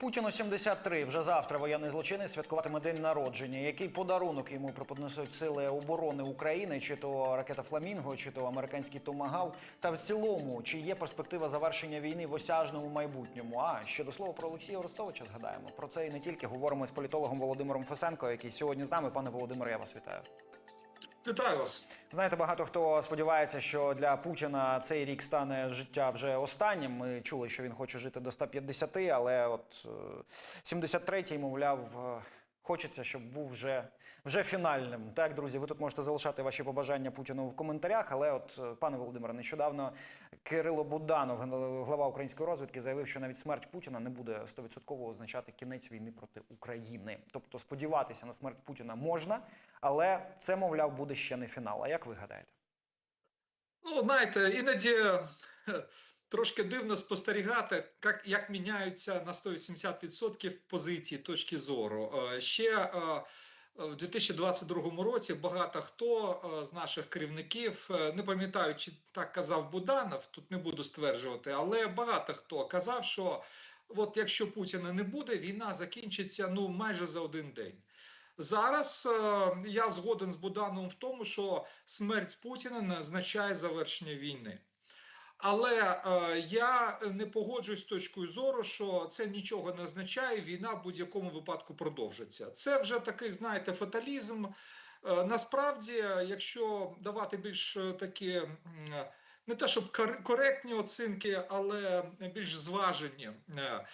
Путіну 73. Вже завтра воєнний злочинець святкуватиме день народження. Який подарунок йому преподнесуть сили оборони України, чи то ракета Фламінго, чи то американський Томагав. Та в цілому, чи є перспектива завершення війни в осяжному майбутньому? А ще до слова про Олексія Орестовича згадаємо. Про це і не тільки говоримо з політологом Володимиром Фесенко, який сьогодні з нами. Пане Володимире, я вас вітаю. Вітаю вас. Знаєте, багато хто сподівається, що для Путіна цей рік стане життя вже останнім. Ми чули, що він хоче жити до 150, але от е, 73-й, мовляв, е, хочеться, щоб був вже, вже фінальним. Так, друзі, ви тут можете залишати ваші побажання Путіну в коментарях. Але, от, е, пане Володимире, нещодавно Кирило Буданов, глава української розвідки, заявив, що навіть смерть Путіна не буде 100% означати кінець війни проти України. Тобто сподіватися на смерть Путіна можна, але це, мовляв, буде ще не фінал. А як ви гадаєте? Ну, знаєте, іноді е, трошки дивно спостерігати, як, як міняються на 180% позиції точки зору. Е, Ще е, в 2022 році багато хто е, з наших керівників, е, не пам'ятаю, чи так казав Буданов, тут не буду стверджувати, але багато хто казав, що от якщо Путіна не буде, війна закінчиться ну майже за один день. Зараз е, я згоден з Будановим в тому, що смерть Путіна не означає завершення війни. Але е, я не погоджуюсь з точкою зору, що це нічого не означає, війна в будь-якому випадку продовжиться. Це вже такий, знаєте, фаталізм. Е, насправді, якщо давати більш е, такі. Не те, щоб коректні оцінки, але більш зважені, е,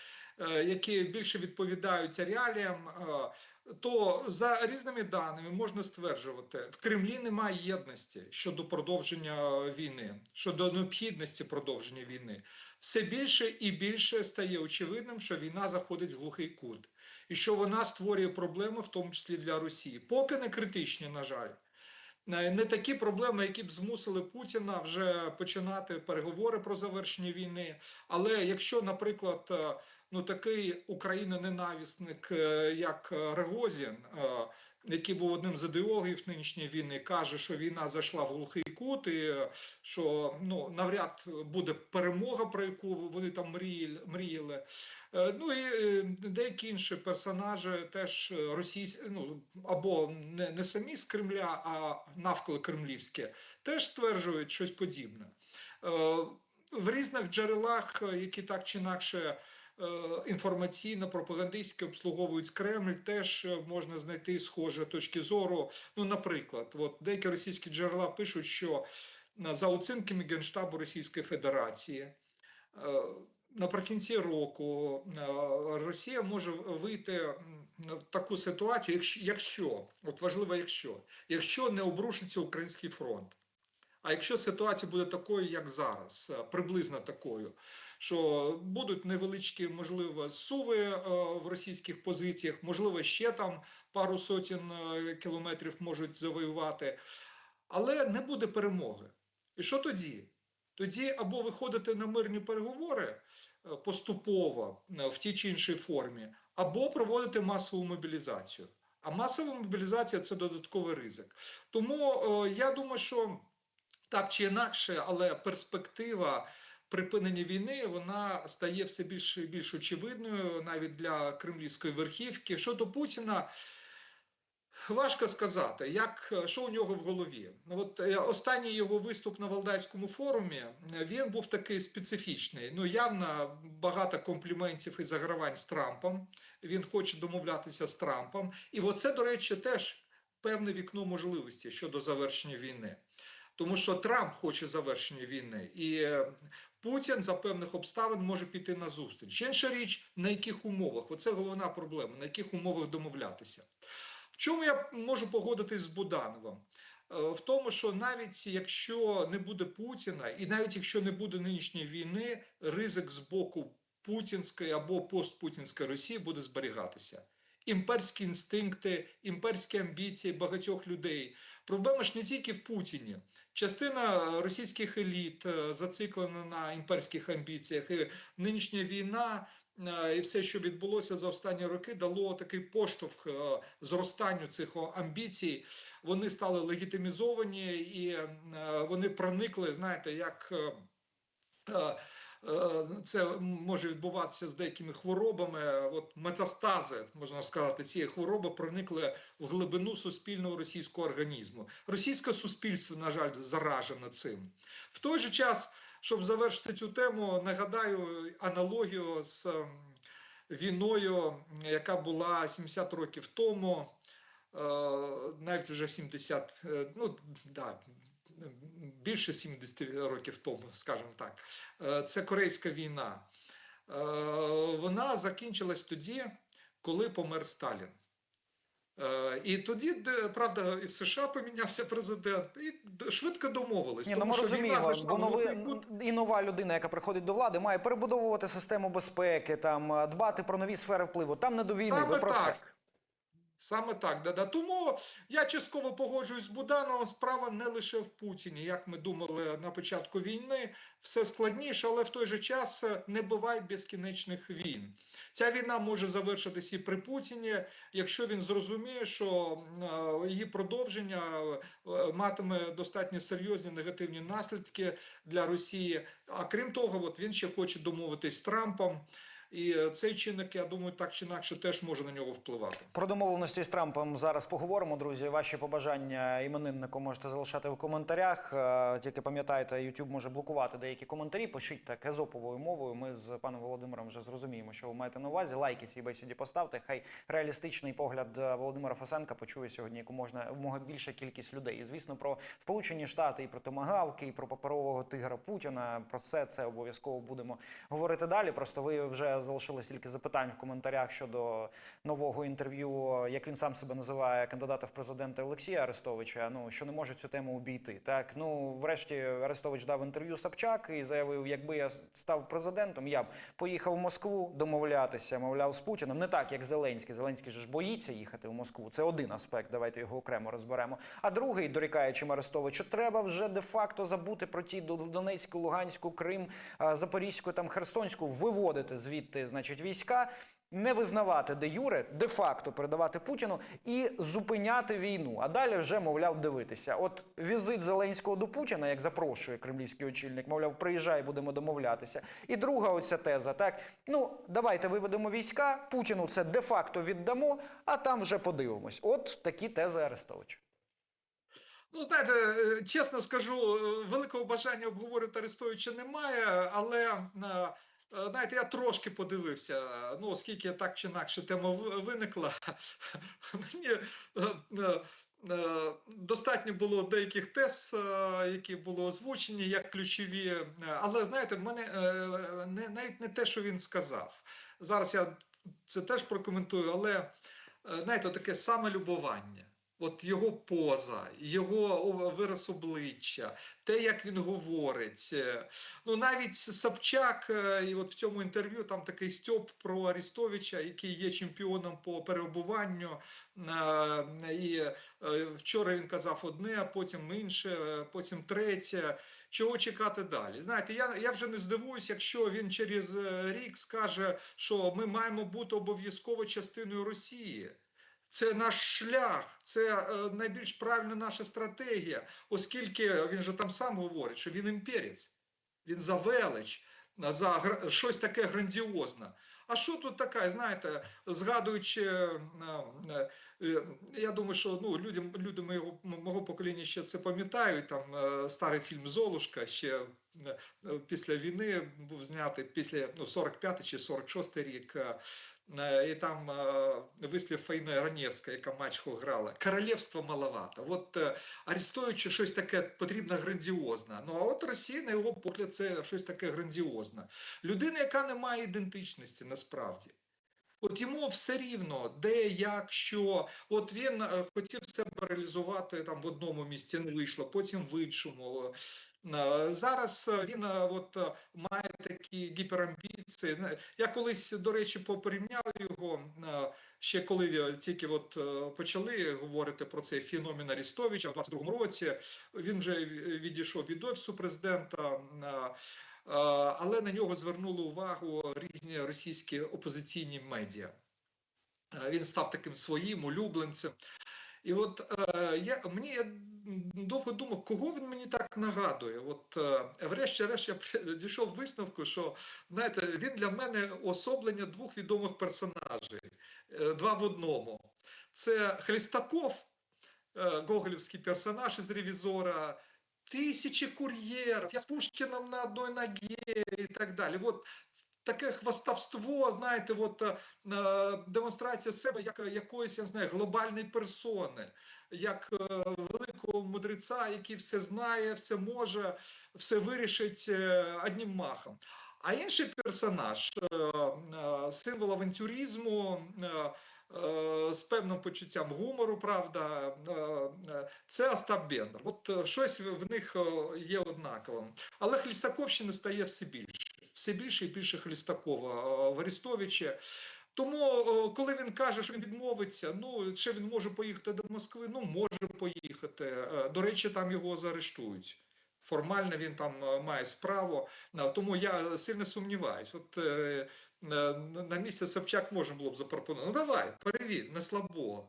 які більше відповідають реаліям, е, то за різними даними можна стверджувати, в Кремлі немає єдності щодо продовження війни, щодо необхідності продовження війни. Все більше і більше стає очевидним, що війна заходить в глухий кут, і що вона створює проблеми, в тому числі для Росії. Поки не критичні, на жаль. Е, Не такі проблеми, які б змусили Путіна вже починати переговори про завершення війни. Але якщо, наприклад, е, ну такий україноненависник, е, як е, Регозін, е, який був одним з ідеологів нинішньої війни, каже, що війна зайшла в глухий кут, і що ну навряд буде перемога, про яку вони там мріяли. Ну і деякі інші персонажі теж російські, ну або не, не самі з Кремля, а навколо кремлівське, теж стверджують щось подібне. В різних джерелах, які так чи інакше інформаційно, пропагандистськи обслуговують Кремль, теж е, можна знайти схожі точки зору. Ну, наприклад, от деякі російські джерела пишуть, що е, за оцінками Генштабу Російської Федерації. е, Наприкінці року е, Росія може вийти в таку ситуацію, якщо, якщо от важливо, якщо, якщо не обрушиться український фронт. А якщо ситуація буде такою, як зараз, е, приблизно такою, що будуть невеличкі, можливо, суви е, в російських позиціях, можливо, ще там пару сотень е, кілометрів можуть завоювати, але не буде перемоги. І що тоді? Тоді або виходити на мирні переговори е, поступово в тій чи іншій формі, або проводити масову мобілізацію. А масова мобілізація це додатковий ризик. Тому е, я думаю, що так чи інакше, але перспектива припинення війни вона стає все більш і більш очевидною навіть для кремлівської верхівки. Щодо Путіна. Важко сказати, як що у нього в голові. От е, останній його виступ на Валдайському форумі він був такий специфічний. Ну явно багато компліментів і загравань з Трампом. Він хоче домовлятися з Трампом. І оце, до речі, теж певне вікно можливості щодо завершення війни. Тому що Трамп хоче завершення війни, і е, Путін за певних обставин може піти на зустріч. Інша річ, на яких умовах? Оце головна проблема, на яких умовах домовлятися. В чому я можу погодитись з Будановим? Е, В тому, що навіть якщо не буде Путіна, і навіть якщо не буде нинішньої війни, ризик з боку путінської або постпутінської Росії буде зберігатися. Імперські інстинкти, імперські амбіції багатьох людей. Проблема ж не тільки в Путіні. Частина російських еліт е, зациклена на імперських амбіціях. І нинішня війна е, і все, що відбулося за останні роки, дало такий поштовх е, зростанню цих амбіцій. Вони стали легітимізовані і е, вони проникли, знаєте, як. Е, це може відбуватися з деякими хворобами. От метастази, можна сказати, цієї хвороби проникли в глибину суспільного російського організму. Російське суспільство, на жаль, заражено цим. В той же час, щоб завершити цю тему, нагадаю аналогію з ем, війною, яка була 70 років тому, е, навіть вже 70, е, ну да, більше 70 років тому, скажімо так. Е, Це Корейська війна. Е, Вона закінчилась тоді, коли помер Сталін. Е, І тоді, правда, і в США помінявся президент, і швидко домовились. Ні, ну тому ми що розуміємо, бо нови, і нова людина, яка приходить до влади, має перебудовувати систему безпеки, там дбати про нові сфери впливу. Там не до війни. Саме ви про це. Саме так, да, да. Тому я частково погоджуюсь з Будановим. Справа не лише в Путіні. Як ми думали на початку війни, все складніше, але в той же час не буває безкінечних війн. Ця війна може завершитись і при Путіні, якщо він зрозуміє, що е, її продовження е, матиме достатньо серйозні негативні наслідки для Росії. А крім того, от він ще хоче домовитись з Трампом. І е, цей чинник, я думаю, так чи інакше теж може на нього впливати. Про домовленості з Трампом зараз поговоримо, друзі. Ваші побажання імениннику можете залишати в коментарях. Е, Тільки пам'ятайте, YouTube може блокувати деякі коментарі. Пишіть так езоповою мовою. Ми з паном Володимиром вже зрозуміємо, що ви маєте на увазі. Лайки цій бесіді поставте. Хай реалістичний погляд е, Володимира Фасенка почує сьогодні яку можна мога більша кількість людей. І звісно, про Сполучені Штати і про томагавки, і про паперового тигра Путіна. Про все це обов'язково будемо говорити далі. Просто ви вже залишили стільки запитань в коментарях щодо нового інтерв'ю, як він сам себе називає, кандидата в президенти Олексія Арестовича. Ну що не може цю тему обійти. Так ну врешті Арестович дав інтерв'ю Собчак і заявив, якби я став президентом, я б поїхав в Москву домовлятися, мовляв, з Путіним. Не так, як Зеленський. Зеленський же ж боїться їхати в Москву. Це один аспект. Давайте його окремо розберемо. А другий, дорікаючи Арестовичу, треба вже де-факто забути про ті Дон- Донецьку, Луганську, Крим, Запорізьку, там Херсонську, виводити звідти, значить, війська. Не визнавати де юре, де-факто передавати Путіну і зупиняти війну. А далі вже, мовляв, дивитися. От візит Зеленського до Путіна, як запрошує кремлівський очільник, мовляв, приїжджай, будемо домовлятися. І друга оця теза, так ну давайте виведемо війська, Путіну це де-факто віддамо, а там вже подивимось. От такі тези Арестовича. Ну, знаєте, е, чесно скажу, е, великого бажання обговорити Арестовича немає, але. Е, Знаєте, я трошки подивився, ну, оскільки так чи інакше тема виникла, мені е, е, достатньо було деяких тез, які були озвучені як ключові. Але знаєте, в мене не, навіть не те, що він сказав. Зараз я це теж прокоментую, але знаєте, таке самолюбування. От його поза, його вираз обличчя, те, як він говорить. Е, Ну навіть Собчак, е, і от в цьому інтерв'ю там такий стьоп про Арістовича, який є чемпіоном по перебуванню. Е, І вчора він казав одне, потім інше, потім третє. Чого чекати далі? Знаєте, я, я вже не здивуюсь, якщо він через рік скаже, що ми маємо бути обов'язково частиною Росії. Це наш шлях, це е, найбільш правильна наша стратегія, оскільки він же там сам говорить, що він імперець, він за велич, за гра- щось таке грандіозне. А що тут таке, знаєте, згадуючи, е, е, е, я думаю, що ну, людям, люди моєго, мого покоління ще це пам'ятають, там е, старий фільм Золушка ще е, е, після війни був знятий, після ну, 45 чи 46 рік. е, Е, І там е, вислів Файної Ранєвська, яка мачку грала. Королівство маловато. От арестуючи щось таке потрібно грандіозне. Ну а от Росія, на його погляд, це щось таке грандіозне. Людина, яка не має ідентичності насправді. От йому все рівно, де, як, що. От він е, хотів себе реалізувати там в одному місці, не вийшло, потім в іншому. Е, Зараз е, він от має такі гіперамбіції. Я колись, до речі, порівняв його ще коли тільки от почали говорити про цей феномен Арістовича в 22-му році. Він вже відійшов від офісу президента. Е, Але на нього звернули увагу різні російські опозиційні медіа. Е, Він став таким своїм улюбленцем. І от е, я, мені довго думав, кого він мені так нагадує. От врешті-решт я дійшов висновку, що знаєте, він для мене особлення двох відомих персонажей, е, два в одному. Це Хлістаков, гоголівський персонаж із ревізора. Тисячі кур'єрів, я з Пушкіном на одній ногі і так далі. От таке хвастовство, знаєте, от е, е, демонстрація себе як якоїсь, я знаю, глобальної персони, як е, великого мудреця, який все знає, все може, все вирішить е, одним махом. А інший персонаж, е, е, символ авантюризму, е, з певним почуттям гумору, правда, е, е, це Остап Бендер. От е, щось в них е, є однаковим. Але Хлістаковщини стає все більше. Все більше і більше Хлістакова е, в Арестовичі. Тому, е, коли він каже, що він відмовиться, ну чи він може поїхати до Москви? Ну, може поїхати. Е, До речі, там його заарештують. Формально він там е, має справу, Е, тому я сильно сумніваюсь. От е, на місце Собчак можна було б запропонувати. Ну давай, перевір, не слабо.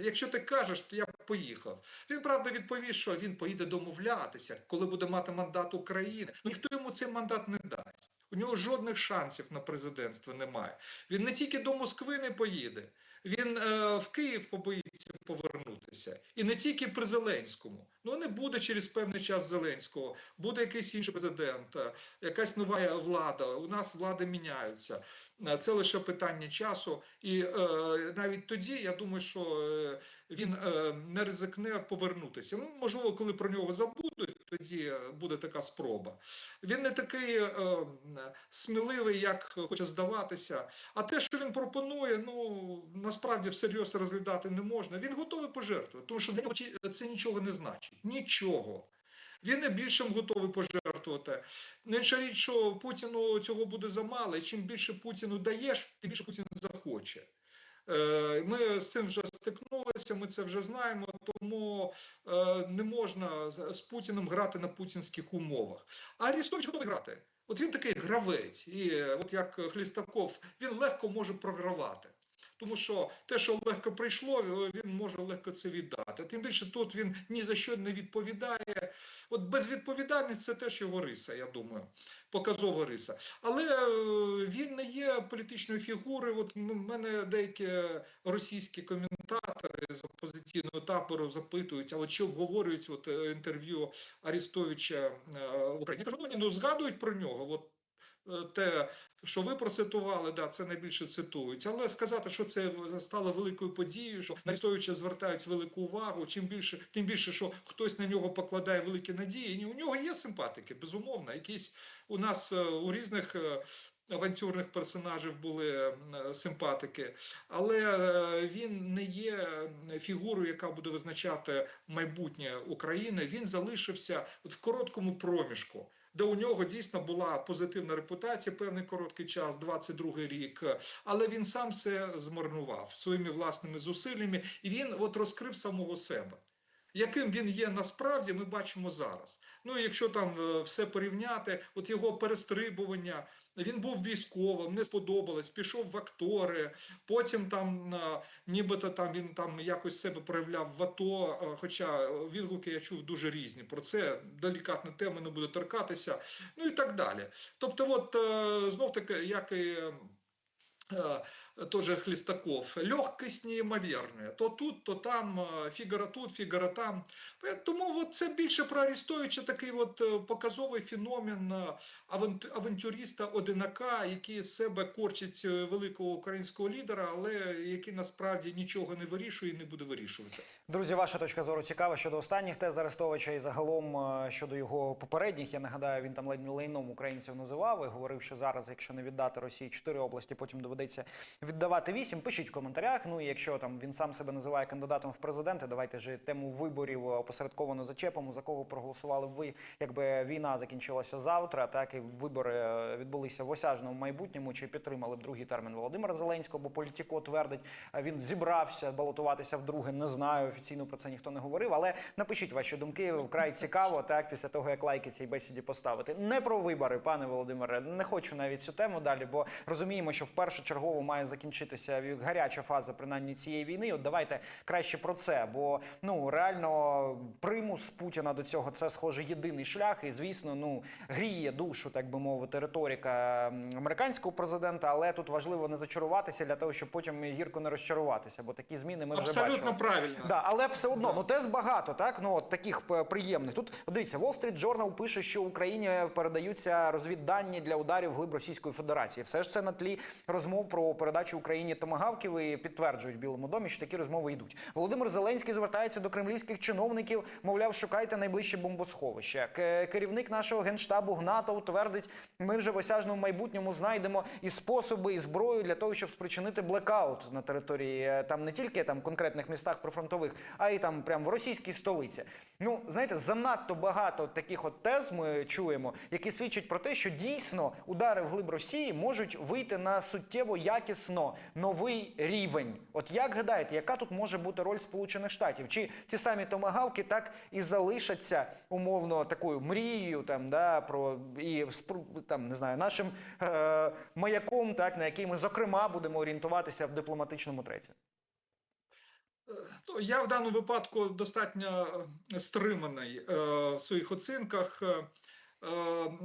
Якщо ти кажеш, то я б поїхав. Він правда відповів, що він поїде домовлятися, коли буде мати мандат України. Ну ніхто йому цей мандат не дасть. У нього жодних шансів на президентство немає. Він не тільки до Москви не поїде, він е, в Київ побоїться повернутися. І не тільки при Зеленському. Ну не буде через певний час Зеленського, буде якийсь інший президент, е, якась нова влада. У нас влади міняються. Е, Це лише питання часу. І е, навіть тоді я думаю, що е, він е, не ризикне повернутися. Ну, можливо, коли про нього забудуть, тоді буде така спроба. Він не такий е, сміливий, як хоче здаватися. А те, що він пропонує, ну насправді всерйоз розглядати не можна. Він готовий пожертвувати, тому що для нього це нічого не значить. Нічого. Він не більшим готовий пожертвувати. Ну, Інша річ, що Путіну цього буде замало, і чим більше Путіну даєш, тим більше Путін захоче. Е, Ми з цим вже стикнулися, ми це вже знаємо, тому е, не можна з з Путіним грати на путінських умовах. А Арістович готовий грати. От він такий гравець, і е, от як Хлістаков, він легко може програвати. Тому що те, що легко прийшло, е, він може легко це віддати. Тим більше тут він ні за що не відповідає. От безвідповідальність це теж його риса, я думаю, показова риса. Але е, він не є політичною фігурою. От мене деякі російські коментатори з опозиційного табору запитують, а от що обговорюють от, е, інтерв'ю Арістовича Україні. Ну, ну згадують про нього. От те, що ви процитували, да, це найбільше цитують. Але сказати, що це стало великою подією, що на звертають велику увагу, чим більше, тим більше, що хтось на нього покладає великі надії. Ні, У нього є симпатики, безумовно. Якісь у нас е, у різних. е, Авантюрних персонажів були е, симпатики, але е, він не є е, фігурою, яка буде визначати майбутнє України. Він залишився в короткому проміжку де у нього дійсно була позитивна репутація певний короткий час, 22 рік, але він сам все змарнував своїми власними зусиллями, і він от розкрив самого себе. Яким він є насправді, ми бачимо зараз. Ну, якщо там е, все порівняти, от його перестрибування, він був військовим, не сподобалось, пішов в актори. Потім там, е, нібито там він там якось себе проявляв в АТО. е, Хоча відгуки я чув дуже різні про це. Делікатна тема не буде торкатися. Ну і так далі. Тобто, от знов таки, як і. Тоже Хлістаков, легкість неймовірна. То тут, то там, е, тут, Фігаро там. Тому от це більше про Арістовича такий от е, показовий феномен е, авант- авантюриста одинака, який з себе корчить е, великого українського лідера, але який насправді нічого не вирішує і не буде вирішувати. Друзі, ваша точка зору цікава щодо останніх тез Арестовича і загалом щодо його попередніх. Я нагадаю, він там лайном українців називав і говорив, що зараз, якщо не віддати Росії чотири області, потім доведеться віддавати вісім. Пишіть в коментарях. Ну і якщо там він сам себе називає кандидатом в президенти, давайте ж тему виборів е, опосередковано зачепимо. За кого проголосували ви, якби війна закінчилася завтра, так і вибори е, відбулися в осяжному майбутньому. Чи підтримали б другий термін Володимира Зеленського? Бо Політіко твердить, е, він зібрався балотуватися вдруге. Не знаю. Офіційно про це ніхто не говорив. Але напишіть ваші думки. Вкрай цікаво, так після того як лайки цій бесіді поставити. Не про вибори, пане Володимире. Не хочу навіть цю тему далі, бо розуміємо, що в першу першочергово має закінчитися гаряча фаза принаймні цієї війни. От давайте краще про це. Бо ну реально примус Путіна до цього це схоже єдиний шлях. І звісно, ну гріє душу, так би мовити, риторика американського президента. Але тут важливо не зачаруватися для того, щоб потім гірко не розчаруватися. Бо такі зміни ми вже Абсолютно бачили. правильно. Да, але все одно, ну тез багато, так ну от таких е, приємних. Тут дивіться, Wall Street Journal пише, що Україні передаються розвіддані для ударів глиб Російської Федерації. Все ж це на тлі розмов про передачу Україні томагавків і підтверджують в Білому домі, що такі розмови йдуть. Володимир Зеленський звертається до кремлівських чиновників, мовляв, шукайте найближче бомбосховище. Керівник нашого генштабу Гнатов твердить, ми вже в осяжному майбутньому знайдемо і способи, і зброю для того, щоб спричинити блекаут на території е, там не тільки там конкретних містах прифронтових, а й там прямо в російській столиці. Ну знаєте, занадто багато таких от тез ми чуємо, які свідчать про те, що дійсно удари в глиб Росії можуть вийти на суттєво якісно новий рівень. От як гадаєте, яка тут може бути роль Сполучених Штатів? Чи ті самі томагавки так і залишаться умовно такою мрією, там да про і там не знаю, нашим е, маяком, так на який ми зокрема будемо орієнтуватися в дипломатичному треці? Ну, я в даному випадку достатньо е, стриманий е, в своїх оцінках. Е,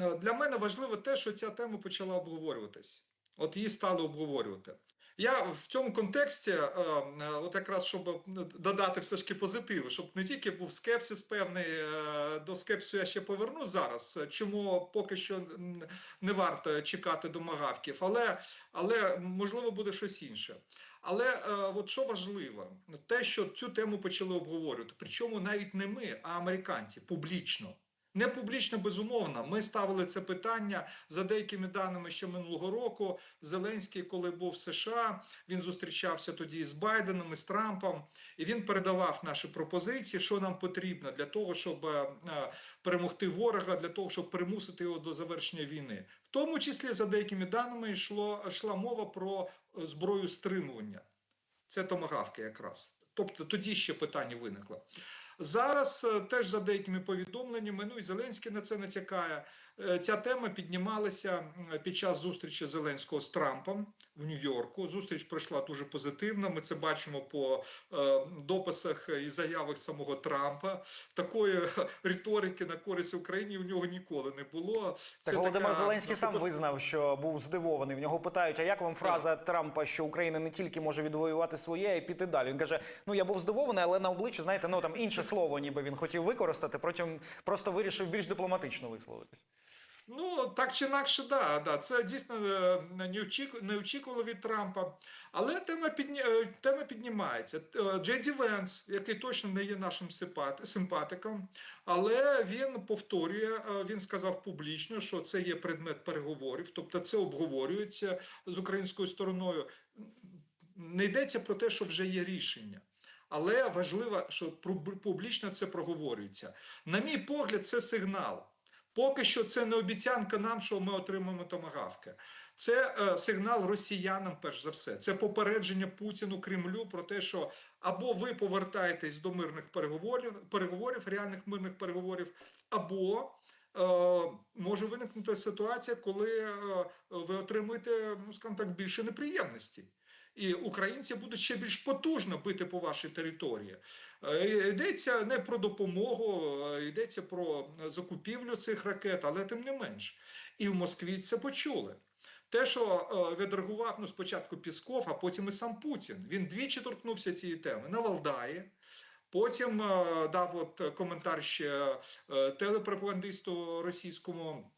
е, Для мене важливо те, що ця тема почала обговорюватись. От її стали обговорювати. Я в цьому контексті, е, е, от якраз щоб додати все ж таки позитиву, щоб не тільки був скепсис певний, е, до скепсису я ще поверну зараз, чому поки що не варто чекати домагавків, але, але можливо буде щось інше. Але от що важливо, те, що цю тему почали обговорювати, причому навіть не ми, а американці публічно. Не публічно, безумовно. Ми ставили це питання за деякими даними ще минулого року. Зеленський, коли був в США, він зустрічався тоді з Байденом, і з Трампом, і він передавав наші пропозиції, що нам потрібно для того, щоб е, е, перемогти ворога, для того, щоб примусити його до завершення війни. В тому числі за деякими даними йшло йшла мова про е, зброю стримування. Це томагавки якраз. Тобто тоді ще питання виникло. Зараз е, теж за деякими повідомленнями, ну і Зеленський на це натякає. Е, Ця тема піднімалася під час зустрічі Зеленського з Трампом в Нью-Йорку. Зустріч пройшла дуже позитивно. Ми це бачимо по е, дописах і заявах самого Трампа. Такої риторики на користь Україні у нього ніколи не було. Так Це Володимир така, Зеленський сам визнав, що був здивований. В нього питають: а як вам фраза Трампа, що Україна не тільки може відвоювати своє, й піти далі? Він каже: Ну я був здивований, але на обличчі, знаєте, ну там інше слово, ніби він хотів використати. Потім просто вирішив більш дипломатично висловитись. Ну, так чи інакше, да, да. Це дійсно е, не очікувало від Трампа. Але тема, підні... е, тема піднімається. Е, Джей Ді Венс, який точно не є нашим симпатиком, але він повторює, він сказав публічно, що це є предмет переговорів, тобто це обговорюється з українською стороною. Не йдеться про те, що вже є рішення. Але важливо, що публічно це проговорюється. На мій погляд, це сигнал. Поки що це не обіцянка нам, що ми отримаємо томагавки. Це е, сигнал росіянам, перш за все. Це попередження Путіну Кремлю про те, що або ви повертаєтесь до мирних переговорів, переговорів, реальних мирних переговорів, або е, може виникнути ситуація, коли е, ви отримуєте, ну скажімо так, більше неприємностей. І українці будуть ще більш потужно бити по вашій території. Е, Йдеться не про допомогу, е, йдеться про закупівлю цих ракет, але тим не менш. І в Москві це почули. Те, що е, відреагував ну, спочатку Пісков, а потім і сам Путін. Він двічі торкнувся цієї теми на Валдаї. Потім дав от коментар ще телепропагандисту російському.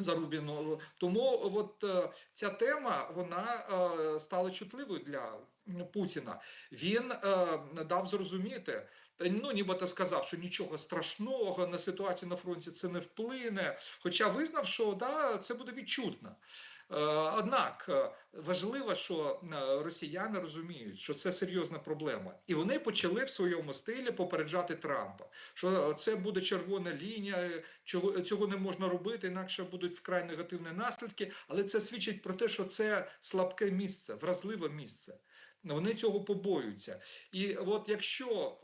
Зарубіну. Тому от е, ця тема вона е, стала чутливою для Путіна. Він е, дав зрозуміти, ну нібито сказав, що нічого страшного на ситуацію на фронті це не вплине. Хоча визнав, що да, це буде відчутно. Е, Однак е, важливо, що е, росіяни розуміють, що це серйозна проблема, і вони почали в своєму стилі попереджати Трампа, що це буде червона лінія, чого цього не можна робити, інакше будуть вкрай негативні наслідки. Але це свідчить про те, що це слабке місце, вразливе місце. Вони цього побоюються. І от якщо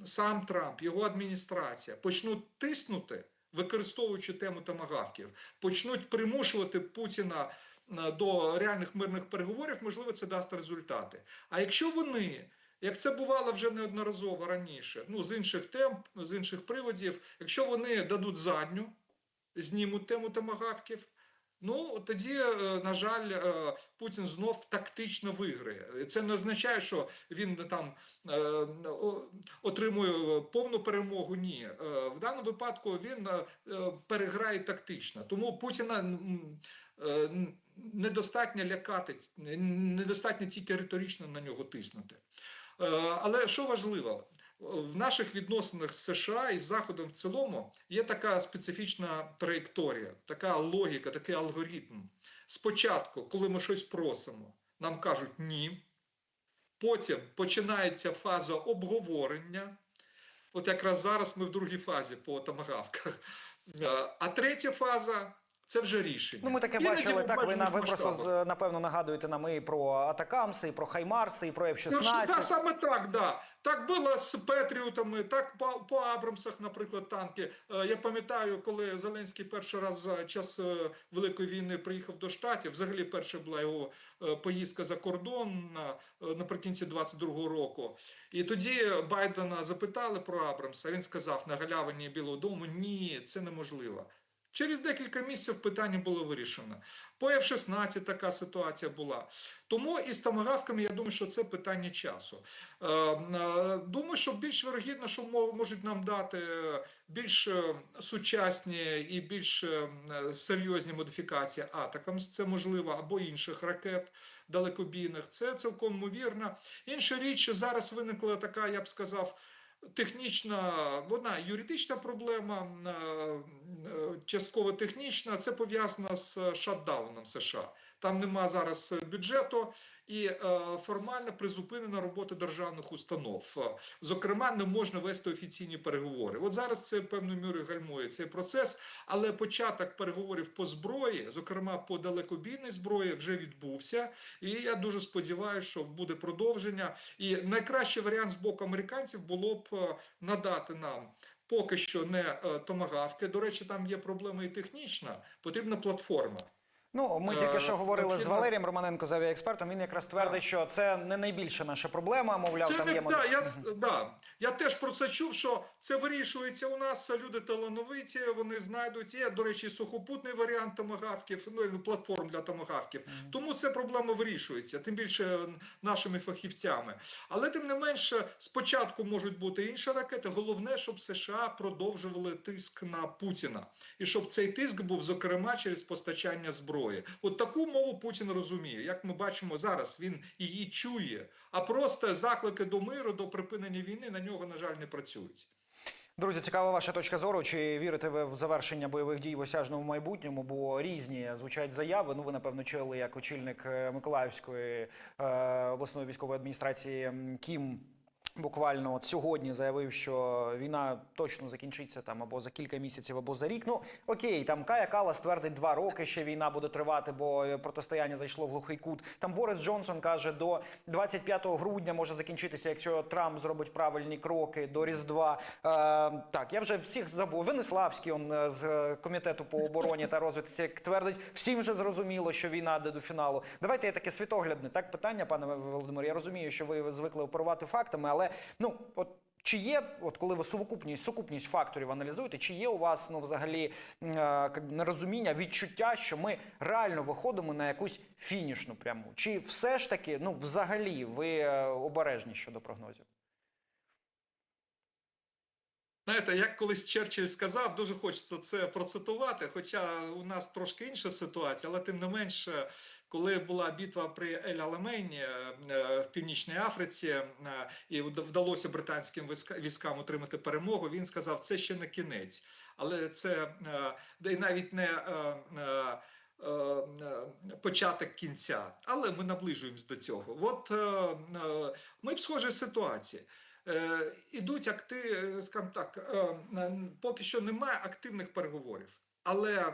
е, сам Трамп, його адміністрація почнуть тиснути, використовуючи тему тамагавків, почнуть примушувати Путіна е, до реальних мирних переговорів, можливо, це дасть результати. А якщо вони, як це бувало вже неодноразово раніше, ну з інших тем, з інших приводів, якщо вони дадуть задню, знімуть тему томагавків, Ну тоді, е, на жаль, е, Путін знов тактично виграє. Це не означає, що він там е, отримує повну перемогу. Ні, в даному випадку він переграє тактично. Тому Путіна недостатньо лякати, недостатньо тільки риторично на нього тиснути. Але що важливо, в наших відносинах з США і з Заходом в цілому є така специфічна траєкторія, така логіка, такий алгоритм. Спочатку, коли ми щось просимо, нам кажуть ні. Потім починається фаза обговорення. От якраз зараз ми в другій фазі по томагавках. Е, А третя фаза це вже рішення. Ну, ми таке Іноді бачили. Так ви на ви просто напевно нагадуєте нам і про Атакамси, і про Хаймарси, і про Ну, що, F-16. да, саме так, да. Так було з Петріотами, так по, по Абрамсах, наприклад, танки. Е, Я пам'ятаю, коли Зеленський перший раз за час е, Великої війни приїхав до Штатів, взагалі перша була його е, поїздка за кордон на, наприкінці 22-го року. І тоді Байдена запитали про Абрамса. Він сказав на галявині Білого Дому: ні, це неможливо. Через декілька місяців питання було вирішено. По F-16 така ситуація була. Тому і з томагавками, я думаю, що це питання часу. Е, е, Думаю, що більш вирогідно, що мо- можуть нам дати е, більш сучасні і більш серйозні модифікації Атакамс, це можливо, або інших ракет далекобійних. Це цілком ймовірно. Інша річ, зараз виникла така, я б сказав, технічна, вона юридична проблема, е, е, частково технічна. Це пов'язано з шатдауном США. Там нема зараз бюджету і е, формально призупинена робота державних установ. Е, Зокрема, не можна вести офіційні переговори. От зараз це певною мірою гальмує цей процес, але початок переговорів по зброї, зокрема по далекобійній зброї, вже відбувся. І я дуже сподіваюся, що буде продовження. І найкращий варіант з боку американців було б е, надати нам. Поки що не томагавки. До речі, там є проблема і технічна. Потрібна платформа. Ну, ми Е, тільки що говорили з Валерієм Романенко з авіаекспертом. Він якраз твердить, що це не найбільша наша проблема. Мовляв, Це там не є да, я, да, я теж про це чув, що це вирішується у нас. Люди талановиті, вони знайдуть. Є, до речі, сухопутний варіант томагавків, ну платформ для томагавків. Тому ця проблема вирішується, тим більше нашими фахівцями. Але тим не менше, спочатку можуть бути інші ракети. Головне, щоб США продовжували тиск на Путіна, і щоб цей тиск був зокрема через постачання зброї. От таку мову Путін розуміє. Як ми бачимо зараз, він її чує, а просто заклики до миру, до припинення війни на нього, на жаль, не працюють. Друзі, цікава ваша точка зору. Чи вірите ви в завершення бойових дій в осяжному майбутньому? Бо різні звучать заяви. Ну, ви напевно чули, як очільник е, Миколаївської е, обласної військової адміністрації Кім. Буквально от сьогодні заявив, що війна точно закінчиться там або за кілька місяців, або за рік. Ну окей, там Кая Калас твердить два роки ще війна буде тривати, бо е, протистояння зайшло в глухий кут. Там Борис Джонсон каже, до 25 грудня може закінчитися, якщо Трамп зробить правильні кроки до Різдва. Е, так, я вже всіх забув. Венеславський он е, з е, комітету по обороні та розвитці твердить, всім вже зрозуміло, що війна йде до фіналу. Давайте я таке світоглядне так питання, пане Володимире. Я розумію, що ви звикли оперувати фактами, але ну от. Чи є, от коли ви сукупність, сукупність факторів аналізуєте, чи є у вас ну взагалі е, нерозуміння, відчуття, що ми реально виходимо на якусь фінішну пряму? Чи все ж таки, ну взагалі, ви е, обережні щодо прогнозів? Знаєте, як колись Черчилль сказав, дуже хочеться це процитувати. Хоча у нас трошки інша ситуація, але тим не менше, коли була битва при Ель Аламейні е, в Північній Африці, е, і вдалося британським військам отримати перемогу, він сказав, це ще не кінець, але це е, й навіть не. е, е, е, е, початок кінця, але ми наближуємось до цього. От е, е, ми в схожій ситуації. Е, ідуть акти, скажімо так, е, е, поки що немає активних переговорів, але е,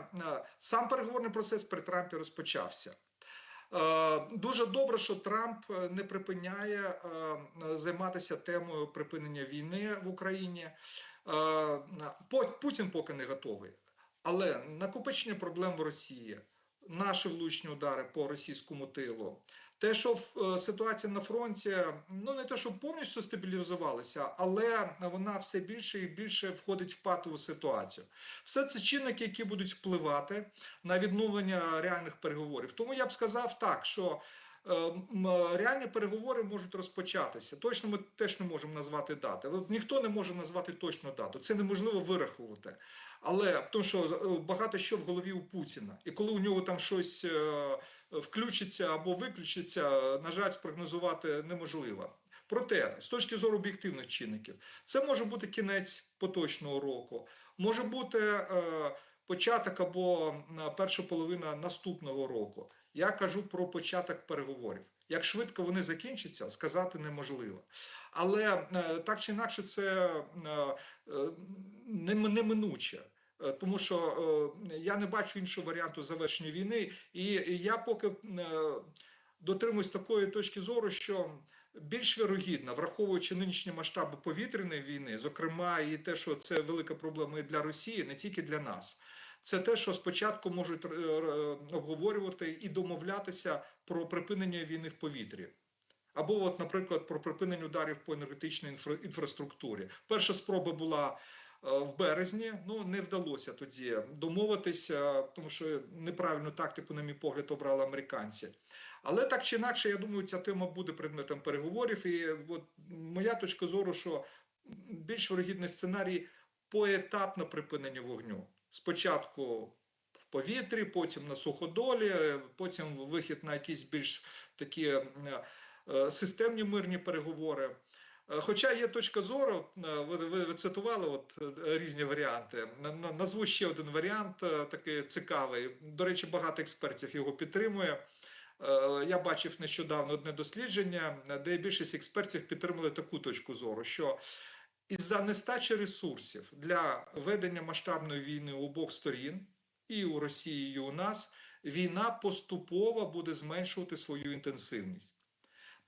сам переговорний процес при Трампі розпочався. Е, Дуже добре, що Трамп е, не припиняє е, займатися темою припинення війни в Україні. Путін поки не готовий. Але накопичення проблем в Росії, наші влучні удари по російському тилу. Те, що е, ситуація на фронті, ну не те, що повністю стабілізувалася, але вона все більше і більше входить в патову ситуацію. Все це чинники, які будуть впливати на відновлення реальних переговорів. Тому я б сказав так, що е, реальні переговори можуть розпочатися. Точно ми теж не можемо назвати дати. От Ніхто не може назвати точну дату. Це неможливо вирахувати. Але тому що е, багато що в голові у Путіна, і коли у нього там щось е, включиться або виключиться, на жаль, спрогнозувати неможливо. Проте, з точки зору об'єктивних чинників, це може бути кінець поточного року, може бути е, початок або е, перша половина наступного року. Я кажу про початок переговорів. Як швидко вони закінчаться, сказати неможливо. Але е, так чи інакше, це е, е, нем- неминуче. Е, Тому що е, я не бачу іншого варіанту завершення війни, і я поки е, дотримуюсь такої точки зору, що більш вірогідно, враховуючи нинішні масштаби повітряної війни, зокрема, і те, що це велика проблема і для Росії, не тільки для нас. Це те, що спочатку можуть обговорювати і домовлятися про припинення війни в повітрі. Або, от, наприклад, про припинення ударів по енергетичній інфра- інфраструктурі. Перша спроба була в березні. Ну не вдалося тоді домовитися, тому що неправильну тактику, на мій погляд, обрали американці. Але так чи інакше, я думаю, ця тема буде предметом переговорів. І от моя точка зору, що більш вирогідний сценарій поетапне припинення вогню. Спочатку в повітрі, потім на суходолі, потім вихід на якісь більш такі е, е, системні мирні переговори. Е, Хоча є точка зору, е, ви, ви, цитували от, е, різні варіанти. На- на- Назву ще один варіант, такий цікавий. До речі, багато експертів його підтримує. Я бачив нещодавно одне дослідження, де більшість експертів підтримали таку точку зору, що із-за нестачі ресурсів для ведення масштабної війни у обох сторін, і у Росії, і у нас, війна поступово буде зменшувати свою інтенсивність.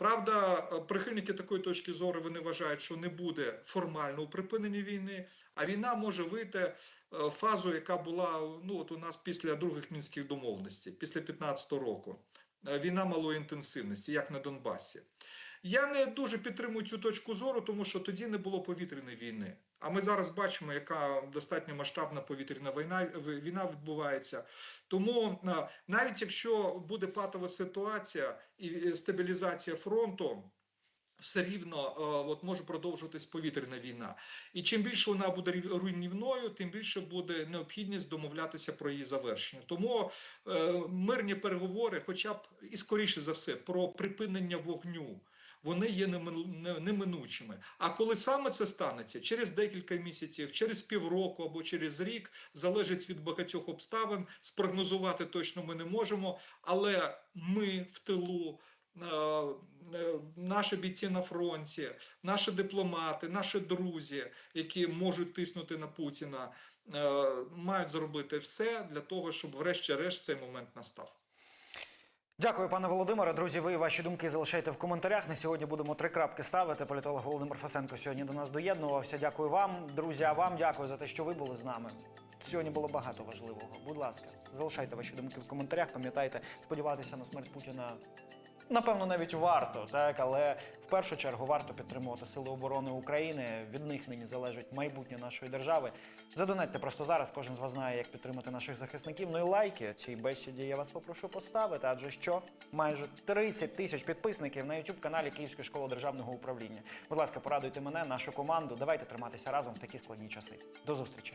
Правда, е, прихильники такої точки зору вони вважають, що не буде формального припинення війни, а війна може вийти е, в фазу, яка була ну, от у нас після других мінських домовленостей, після 2015 року. Е, Війна малої інтенсивності, як на Донбасі. Я не дуже підтримую цю точку зору, тому що тоді не було повітряної війни. А ми зараз бачимо, яка достатньо масштабна повітряна війна, війна відбувається. Тому навіть якщо буде патова ситуація і е, стабілізація фронту. Все рівно е, от може продовжуватись повітряна війна, і чим більше вона буде руйнівною, тим більше буде необхідність домовлятися про її завершення. Тому е, мирні переговори, хоча б і скоріше за все, про припинення вогню, вони є немин- неминучими. А коли саме це станеться, через декілька місяців, через півроку або через рік, залежить від багатьох обставин. Спрогнозувати точно ми не можемо, але ми в тилу. е, е, Наші бійці на фронті, наші дипломати, наші друзі, які можуть тиснути на Путіна, е, мають зробити все для того, щоб врешті-решт цей момент настав. Дякую, пане Володимире. Друзі, ви ваші думки залишайте в коментарях. На сьогодні будемо три крапки ставити. Політолог Володимир Фасенко сьогодні до нас доєднувався. Дякую вам, друзі. А вам дякую за те, що ви були з нами. Сьогодні було багато важливого. Будь ласка, залишайте ваші думки в коментарях. Пам'ятайте, сподіватися на смерть Путіна. Напевно, навіть варто, так але в першу чергу варто підтримувати сили оборони України. Від них нині залежить майбутнє нашої держави. Задонатьте просто зараз. Кожен з вас знає, як підтримати наших захисників. Ну і лайки цій бесіді я вас попрошу поставити. Адже що майже 30 тисяч підписників на youtube каналі Київської школи державного управління. Будь ласка, порадуйте мене, нашу команду. Давайте триматися разом в такі складні часи. До зустрічі.